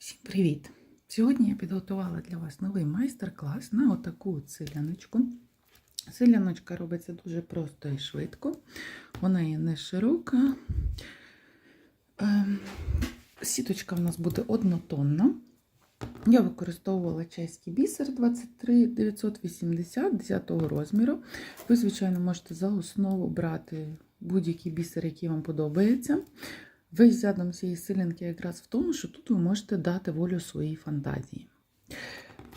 Всім привіт! Сьогодні я підготувала для вас новий майстер-клас на отаку селяночку. Селяночка робиться дуже просто і швидко. Вона є не широка. Ем, Сіточка в нас буде однотонна. Я використовувала чеський бісер 23 980 10 розміру. Ви, звичайно, можете за основу брати будь-який бісер, який вам подобається. Весь задум цієї силянки якраз в тому, що тут ви можете дати волю своїй фантазії.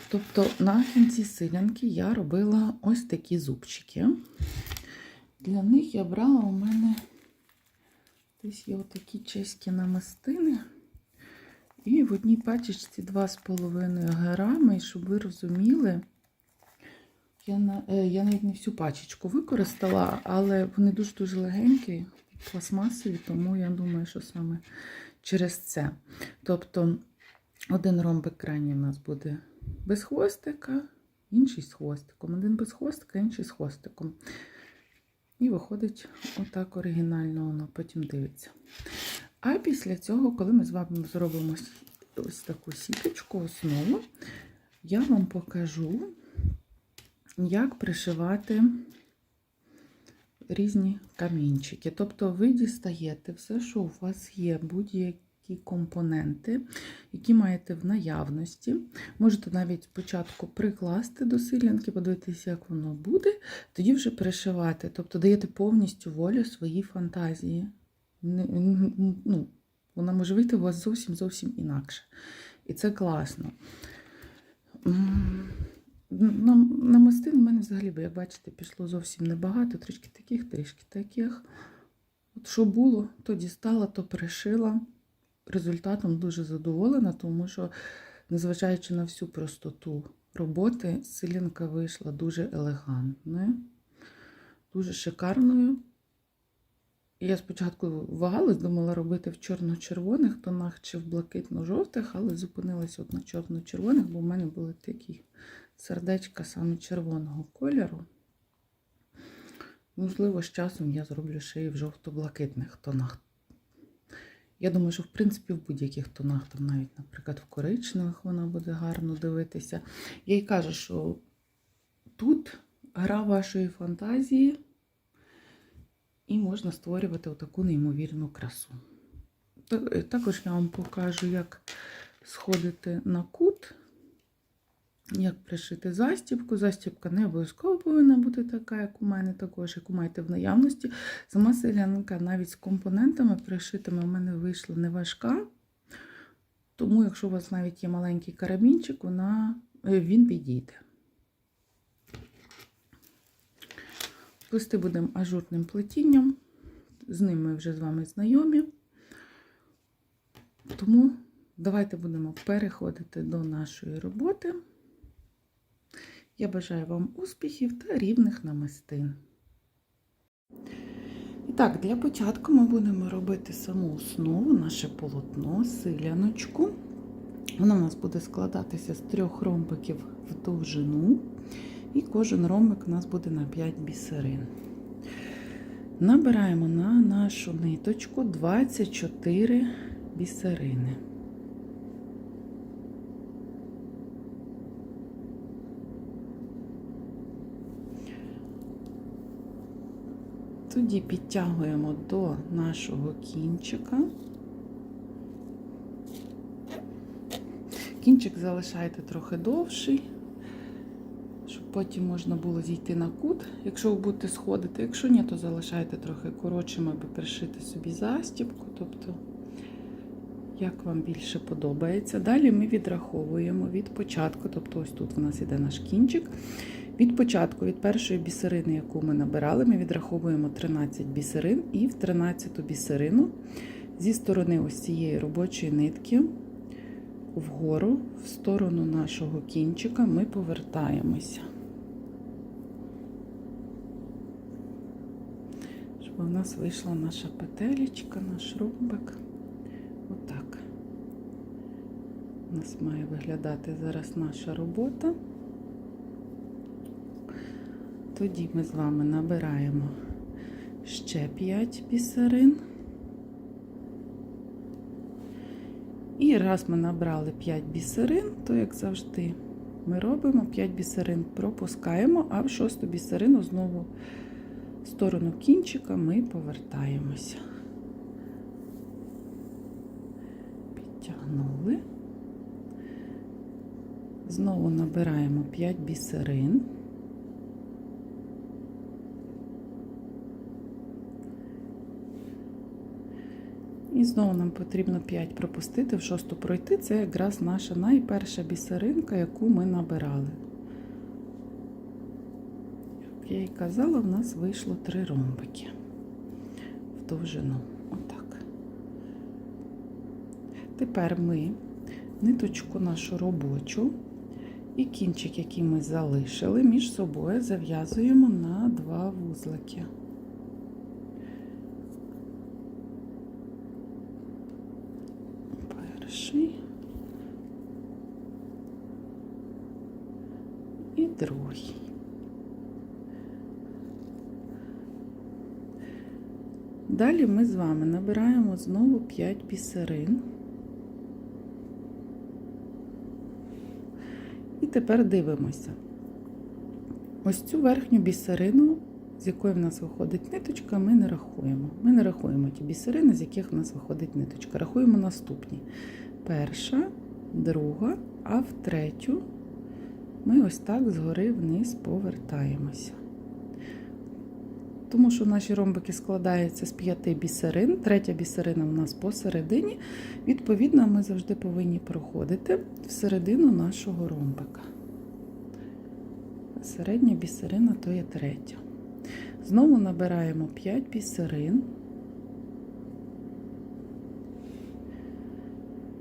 Тобто на кінці силянки я робила ось такі зубчики. Для них я брала у мене десь є отакі чеські намистини. І в одній пачечці 2,5 грами, і щоб ви розуміли, я, на, е, я навіть не всю пачечку використала, але вони дуже-дуже легенькі, пластмасові, тому я думаю, що саме через це. Тобто один ромбик крайній у нас буде без хвостика, інший з хвостиком. Один без хвостика, інший з хвостиком. І виходить отак оригінально воно потім дивиться. А після цього, коли ми з вами зробимо ось таку сіточку, основу, я вам покажу, як пришивати різні камінчики. Тобто ви дістаєте все, що у вас є, будь-які компоненти, які маєте в наявності. Можете навіть спочатку прикласти до силянки, подивитися, як воно буде, тоді вже пришивати. Тобто даєте повністю волю своїй фантазії. Ну, Вона може вийти у вас зовсім зовсім інакше. І це класно. На, на мастин в мене взагалі, бо, як бачите, пішло зовсім небагато, трішки таких, трішки таких. От що було, то дістала, то пришила. Результатом дуже задоволена, тому що, незважаючи на всю простоту роботи, силінка вийшла дуже елегантною, дуже шикарною. Я спочатку вагалась, думала робити в чорно-червоних тонах чи в блакитно-жовтих, але зупинилася от на чорно-червоних, бо в мене були такі сердечка саме червоного кольору. Можливо, з часом я зроблю ще і в жовто-блакитних тонах. Я думаю, що в принципі в будь-яких тонах, там навіть, наприклад, в коричневих вона буде гарно дивитися. Я й кажу, що тут гра вашої фантазії, і можна створювати отаку неймовірну красу. Також я вам покажу, як сходити на кут. Як пришити застібку. Застібка не обов'язково повинна бути така, як у мене, також, як у маєте в наявності. Сама селянка навіть з компонентами пришитими у мене вийшла не важка. Тому, якщо у вас навіть є маленький карабінчик, вона, він підійде. Плести будемо ажурним плетінням, з ним ми вже з вами знайомі. Тому давайте будемо переходити до нашої роботи. Я бажаю вам успіхів та рівних намистин. І так, для початку ми будемо робити саму основу, наше полотно, силяночку. Воно у нас буде складатися з трьох ромбиків в довжину, і кожен ромбик у нас буде на 5 бісерин. Набираємо на нашу ниточку 24 бісерини. Тоді підтягуємо до нашого кінчика. Кінчик залишайте трохи довший, потім можна було зійти на кут, якщо ви будете сходити. Якщо ні, то залишайте трохи коротшим, аби пришити собі застібку. Тобто, як вам більше подобається. Далі ми відраховуємо від початку, тобто ось тут у нас іде наш кінчик. Від початку, від першої бісерини, яку ми набирали, ми відраховуємо 13 бісерин, і в 13 бісерину зі сторони ось цієї робочої нитки вгору, в сторону нашого кінчика, ми повертаємося. Щоб у нас вийшла наша петелечка, наш ромбик. Отак. У нас має виглядати зараз наша робота. Тоді ми з вами набираємо ще 5 бісерин І раз ми набрали 5 бісерин, то, як завжди, ми робимо 5 бісерин, пропускаємо, а в шосту бісерину знову сторону кінчика ми повертаємося. Підтягнули. Знову набираємо 5 бісерин. І знову нам потрібно 5 пропустити, в шосту пройти. Це якраз наша найперша бісеринка, яку ми набирали. Я і казала, в нас вийшло 3 ромбики в довжину. Отак. Тепер ми ниточку нашу робочу і кінчик, який ми залишили, між собою зав'язуємо на два вузлики. Перший і другий. Далі ми з вами набираємо знову 5 бісерин. І тепер дивимося. Ось цю верхню бісерину, з якої в нас виходить ниточка, ми не рахуємо. Ми не рахуємо ті бісерини, з яких в нас виходить ниточка. Рахуємо наступні. Перша, друга, а в третю ми ось так згори вниз повертаємося. Тому що наші ромбики складаються з п'яти бісерин, третя бісерина у нас посередині. Відповідно, ми завжди повинні проходити всередину нашого ромбика. Середня бісерина то є третя. Знову набираємо 5 бісерин.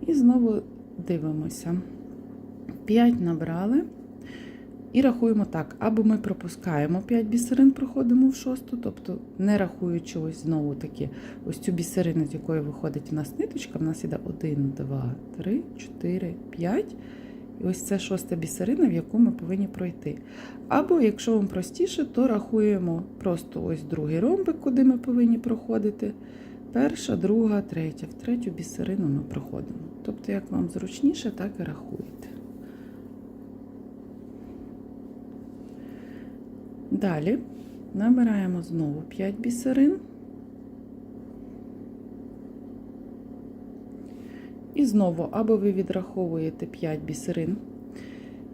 І знову дивимося. 5 набрали. І рахуємо так, або ми пропускаємо 5 бісерин, проходимо в шосту, тобто не рахуючи ось знову таки ось цю бісерину, з якої виходить у нас ниточка, в нас іде 1, 2, 3, 4, 5. І ось це шоста бісерина, в яку ми повинні пройти. Або, якщо вам простіше, то рахуємо просто ось другий ромбик, куди ми повинні проходити. Перша, друга, третя. В третю бісерину ми проходимо. Тобто, як вам зручніше, так і рахуєте. Далі набираємо знову 5 бісерин. І знову, або ви відраховуєте 5 бісерин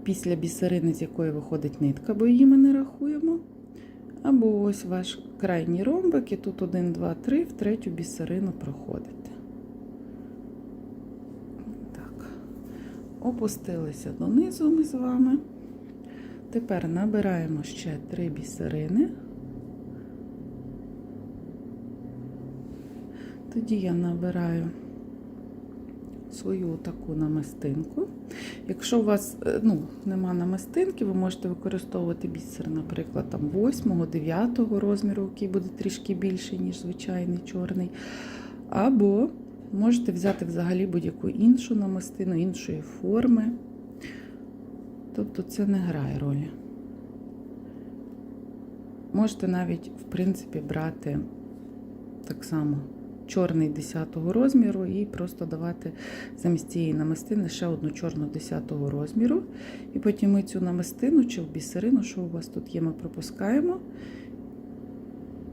після бісерини, з якої виходить нитка, бо її ми не рахуємо. Або ось ваш крайній ромбик, і тут 1, 2, 3, в третю бісерину проходите. Так. Опустилися донизу ми з вами. Тепер набираємо ще 3 бісерини. Тоді я набираю свою таку намистинку. Якщо у вас ну, нема намистинки, ви можете використовувати бісер, наприклад, там 8-9 розміру, який буде трішки більший, ніж звичайний чорний. Або можете взяти взагалі будь-яку іншу намистину, іншої форми. Тобто це не грає ролі. Можете навіть, в принципі, брати так само чорний 10 розміру і просто давати замість цієї намистини ще одну чорну 10 розміру. І потім ми цю намистину чи в бісерину, що у вас тут є, ми пропускаємо.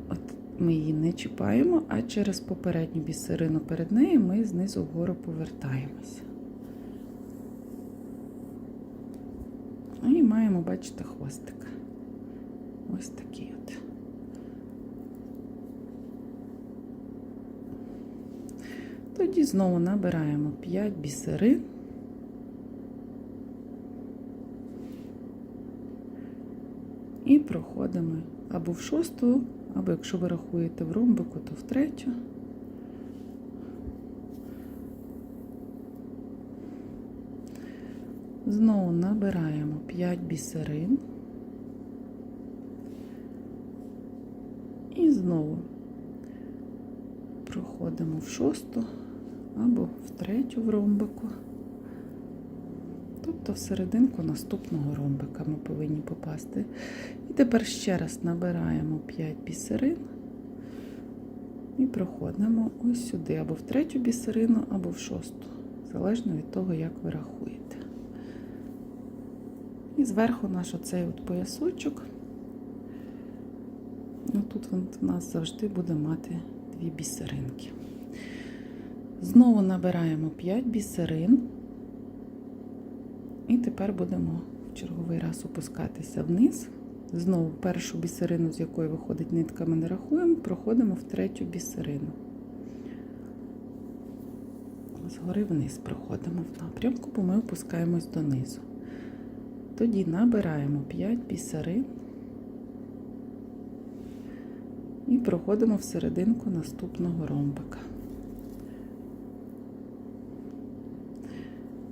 От Ми її не чіпаємо, а через попередню бісерину перед нею ми знизу вгору повертаємося. І маємо, бачите, хвостик. Ось такий от. Тоді знову набираємо 5 бісерин. І проходимо або в шосту, або якщо ви рахуєте в ромбику, то в третю. Знову набираємо 5 бісерин. І знову проходимо в шосту або в третю в ромбику. Тобто в серединку наступного ромбика ми повинні попасти. І тепер ще раз набираємо 5 бісерин і проходимо ось сюди, або в третю бісерину, або в шосту. залежно від того, як ви рахуєте. І зверху наш оцей от поясочок. Ну, тут він у нас завжди буде мати дві бісеринки. Знову набираємо 5 бісерин. І тепер будемо в черговий раз опускатися вниз. Знову першу бісерину, з якої виходить нитка, ми не рахуємо, проходимо в третю бісерину. Згори вниз проходимо в напрямку, бо ми опускаємось донизу. Тоді набираємо 5 бісерин і проходимо в серединку наступного ромбика.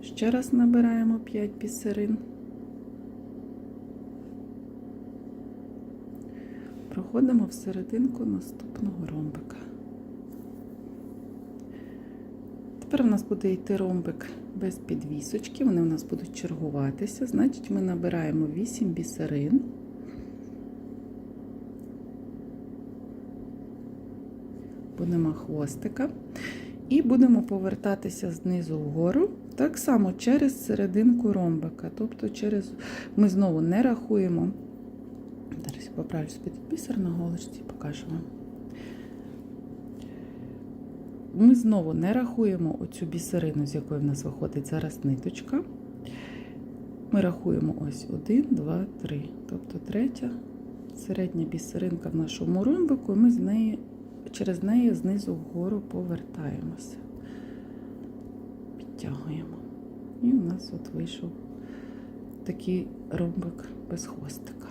Ще раз набираємо 5 бісерин. Проходимо в наступного ромбика. Тепер у нас буде йти ромбик без підвісочки, вони у нас будуть чергуватися. Значить, ми набираємо 8 бісерин. Бо нема хвостика. І будемо повертатися знизу вгору, так само через серединку ромбика. Тобто через ми знову не рахуємо. Зараз я поправлю собі бісер на голочці покажу вам. Ми знову не рахуємо оцю бісерину, з якої в нас виходить зараз ниточка. Ми рахуємо ось 1, 2, 3. Тобто третя середня бісеринка в нашому ромбику, і ми з неї, через неї знизу вгору повертаємося. Підтягуємо. І у нас от вийшов такий ромбик без хвостика.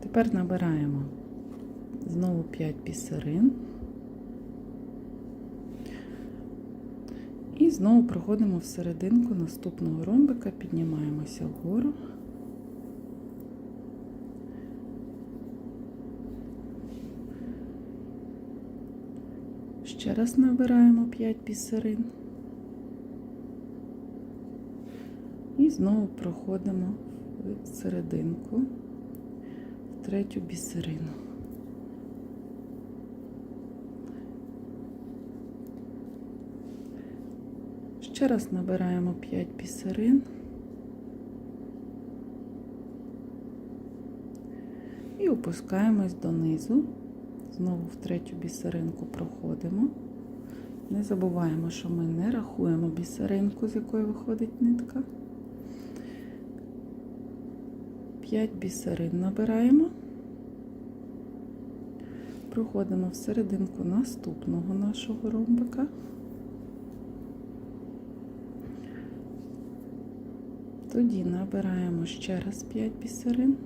Тепер набираємо знову 5 бісерин. І знову проходимо в серединку наступного ромбика, піднімаємося вгору. Ще раз набираємо 5 бісерин. І знову проходимо в серединку, в третю бісерину. Ще раз набираємо 5 бісерин. І опускаємось донизу. Знову в третю бісеринку проходимо. Не забуваємо, що ми не рахуємо бісеринку, з якої виходить нитка. 5 бісерин набираємо. Проходимо в серединку наступного нашого ромбика. Тоді набираємо ще раз 5 бісерин.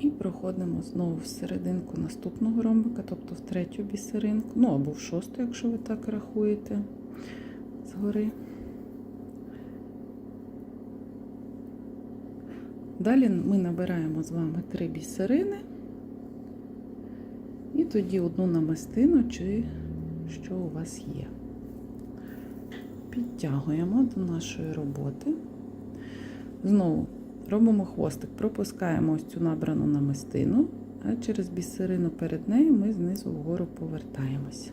І проходимо знову в серединку наступного ромбика, тобто в третю бісеринку, ну або в шосту, якщо ви так рахуєте згори. Далі ми набираємо з вами 3 бісерини, і тоді одну намистину чи що у вас є. Підтягуємо до нашої роботи. Знову робимо хвостик, пропускаємо ось цю набрану намистину, а через бісерину перед нею ми знизу вгору повертаємося.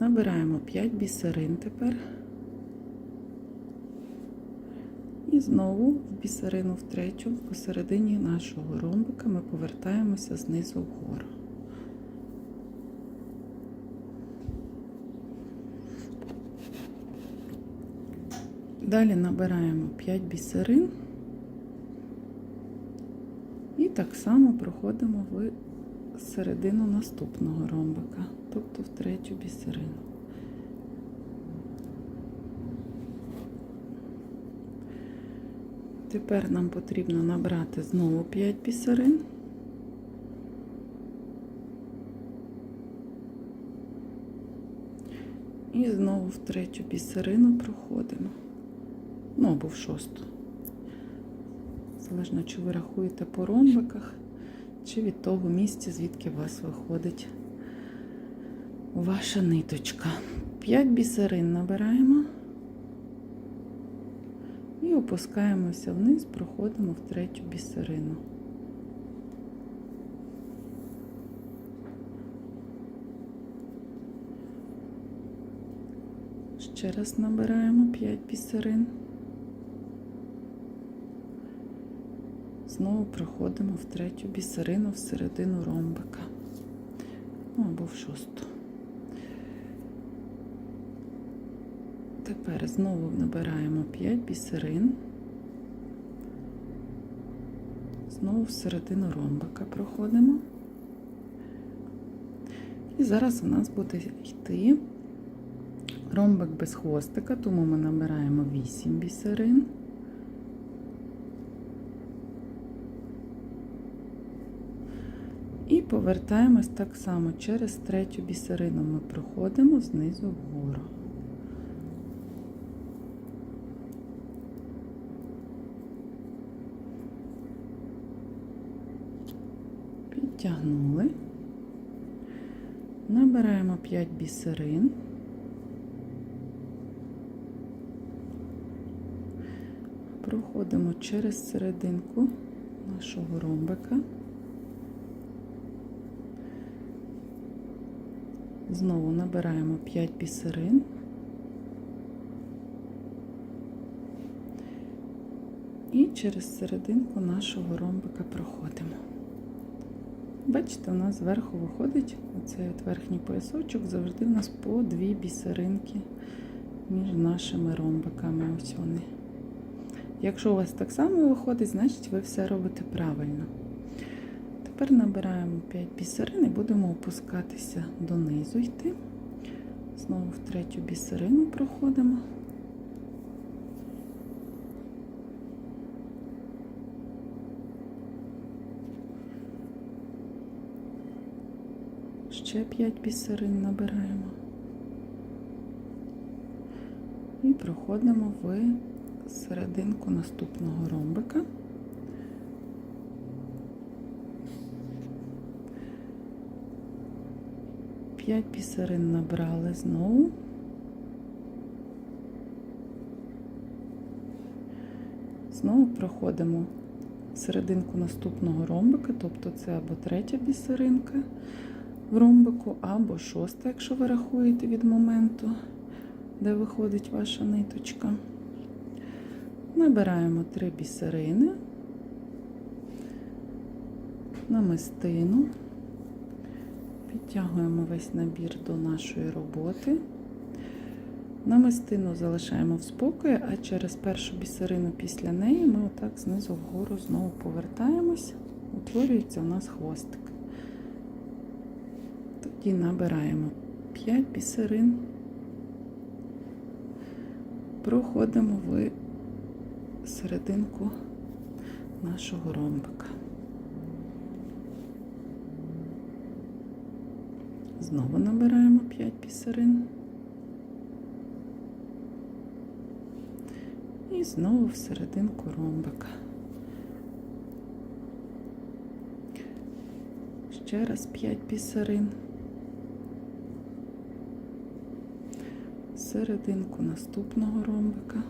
Набираємо 5 бісерин тепер. І знову в бісерину в третю, посередині нашого ромбика ми повертаємося знизу вгору. Далі набираємо 5 бісерин і так само проходимо в середину наступного ромбика, тобто в третю бісерину. Тепер нам потрібно набрати знову 5 бісерин. І знову в третю бісерину проходимо. Ну або в шосту. Залежно, чи ви рахуєте по ромбиках, чи від того місця, звідки у вас виходить ваша ниточка. 5 бісерин набираємо. Опускаємося вниз, проходимо в третю бісерину. Ще раз набираємо 5 бісерин. Знову проходимо в третю бісерину в середину ромбика. Ну, або в шосту. Тепер знову набираємо 5 бісерин. Знову в середину ромбика проходимо. І зараз у нас буде йти ромбик без хвостика, тому ми набираємо 8 бісерин. І повертаємось так само через третю бісерину ми проходимо знизу вгору. Підтягнули. Набираємо 5 бісерин. Проходимо через серединку нашого ромбика. Знову набираємо 5 бісерин. І через серединку нашого ромбика проходимо. Бачите, у нас зверху виходить оцей верхній поясочок, завжди у нас по дві бісеринки між нашими ромбиками. Ось вони. Якщо у вас так само виходить, значить ви все робите правильно. Тепер набираємо 5 бісерин і будемо опускатися донизу йти. Знову в третю бісерину проходимо. Ще 5 бісерин набираємо. І проходимо в серединку наступного ромбика. П'ять бісерин набрали знову. Знову проходимо серединку наступного ромбика, тобто це або третя бісеринка в ромбику, або шоста, якщо ви рахуєте від моменту, де виходить ваша ниточка. Набираємо три бісерини, намистину, підтягуємо весь набір до нашої роботи. Намистину залишаємо в спокої, а через першу бісерину після неї ми отак знизу вгору знову повертаємось, утворюється у нас хвостик. Тоді набираємо 5 бісерин, проходимо в серединку нашого ромбика. Знову набираємо 5 бісерин. І знову в серединку ромбика. Ще раз 5 бісерин. Серединку наступного ромбика.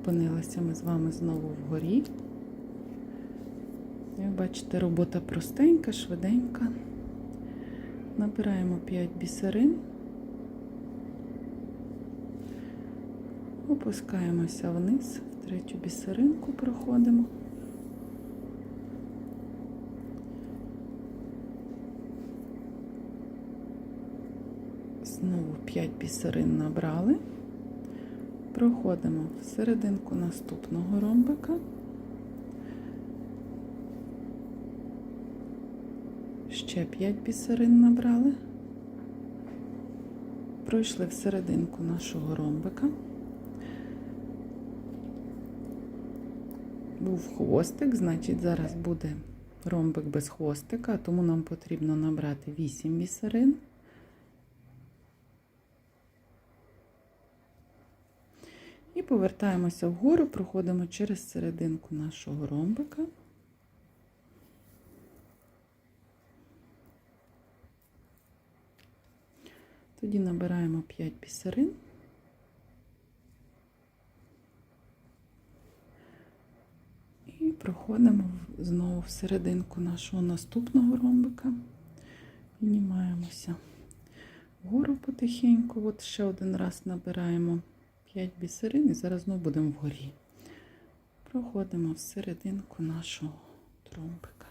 Опинилися ми з вами знову вгорі. Як бачите, робота простенька, швиденька. Набираємо 5 бісерин, опускаємося вниз, в третю бісеринку проходимо. Знову 5 бісерин набрали, проходимо в серединку наступного ромбика. Ще 5 бісерин набрали, пройшли в серединку нашого ромбика. Був хвостик, значить зараз буде ромбик без хвостика, тому нам потрібно набрати 8 бісерин. І повертаємося вгору, проходимо через серединку нашого ромбика. Тоді набираємо 5 бісерин. І проходимо знову в серединку нашого наступного ромбика. Піднімаємося вгору потихеньку. От ще один раз набираємо 5 бісерин і зараз знову будемо вгорі. Проходимо в серединку нашого ромбика.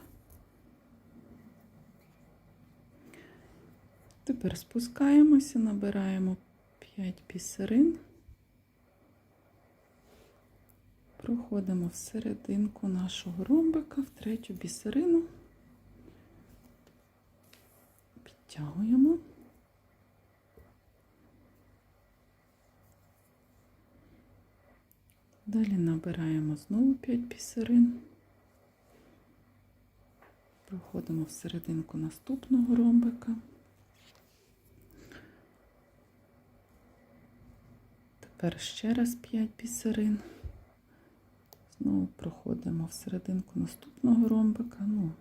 Тепер спускаємося, набираємо 5 бісерин. Проходимо в серединку нашого ромбика, в третю бісерину. Підтягуємо. Далі набираємо знову 5 бісерин. Проходимо в серединку наступного ромбика. Тепер ще раз 5 бісерин. Знову проходимо в серединку наступного ромбика. Ну,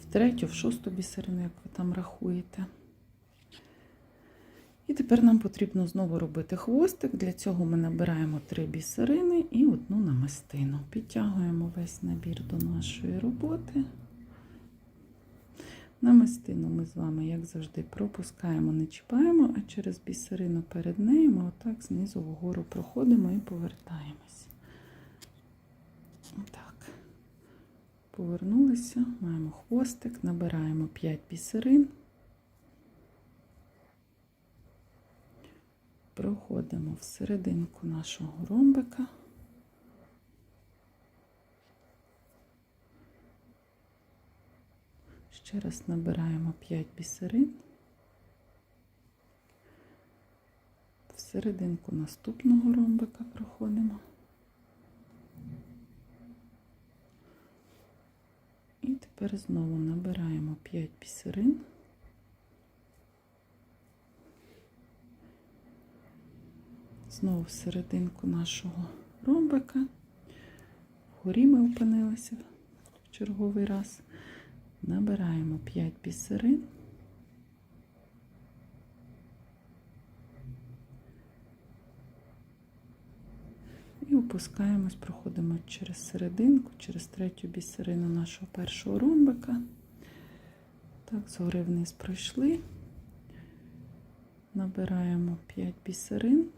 в третю, в шосту бісерину, як ви там рахуєте. І тепер нам потрібно знову робити хвостик. Для цього ми набираємо 3 бісерини і одну намистину. Підтягуємо весь набір до нашої роботи. Намистину ми з вами, як завжди, пропускаємо, не чіпаємо, а через бісерину перед нею ми отак знизу вгору проходимо і повертаємось. Отак. Повернулися, маємо хвостик, набираємо 5 бісерин. Проходимо в серединку нашого ромбика. Ще раз набираємо 5 бісерин. В серединку наступного ромбика проходимо. І тепер знову набираємо 5 бісерин. Знову в серединку нашого ромбика. Вгорі ми опинилися в черговий раз. Набираємо 5 бісерин. І опускаємось, проходимо через серединку, через третю бісерину нашого першого ромбика. Так, згори вниз пройшли. Набираємо 5 бісерин.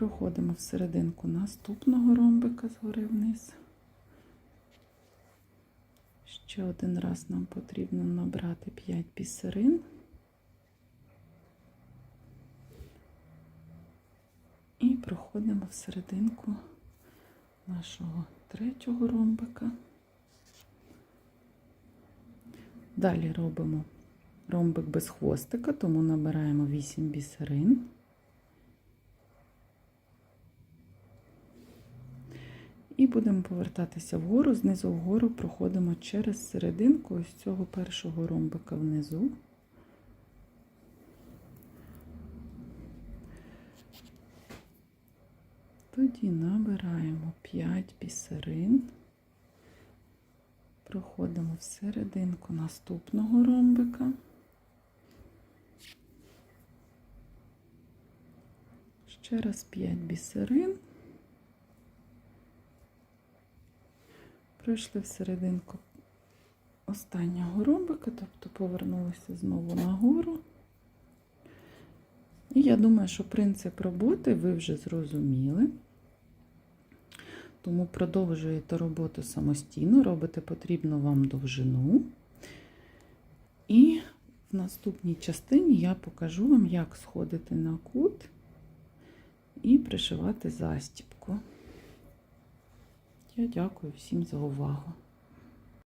Проходимо в серединку наступного ромбика згори вниз. Ще один раз нам потрібно набрати 5 бісерин. І проходимо в серединку нашого третього ромбика. Далі робимо ромбик без хвостика, тому набираємо 8 бісерин. І будемо повертатися вгору, знизу вгору проходимо через серединку ось цього першого ромбика внизу. Тоді набираємо 5 бісерин, проходимо в серединку наступного ромбика. Ще раз 5 бісерин. Пройшли в серединку останнього ромбика, тобто повернулися знову нагору. І я думаю, що принцип роботи ви вже зрозуміли. Тому продовжуєте роботу самостійно, робите потрібну вам довжину. І в наступній частині я покажу вам, як сходити на кут і пришивати застібку. Я дякую всім за увагу.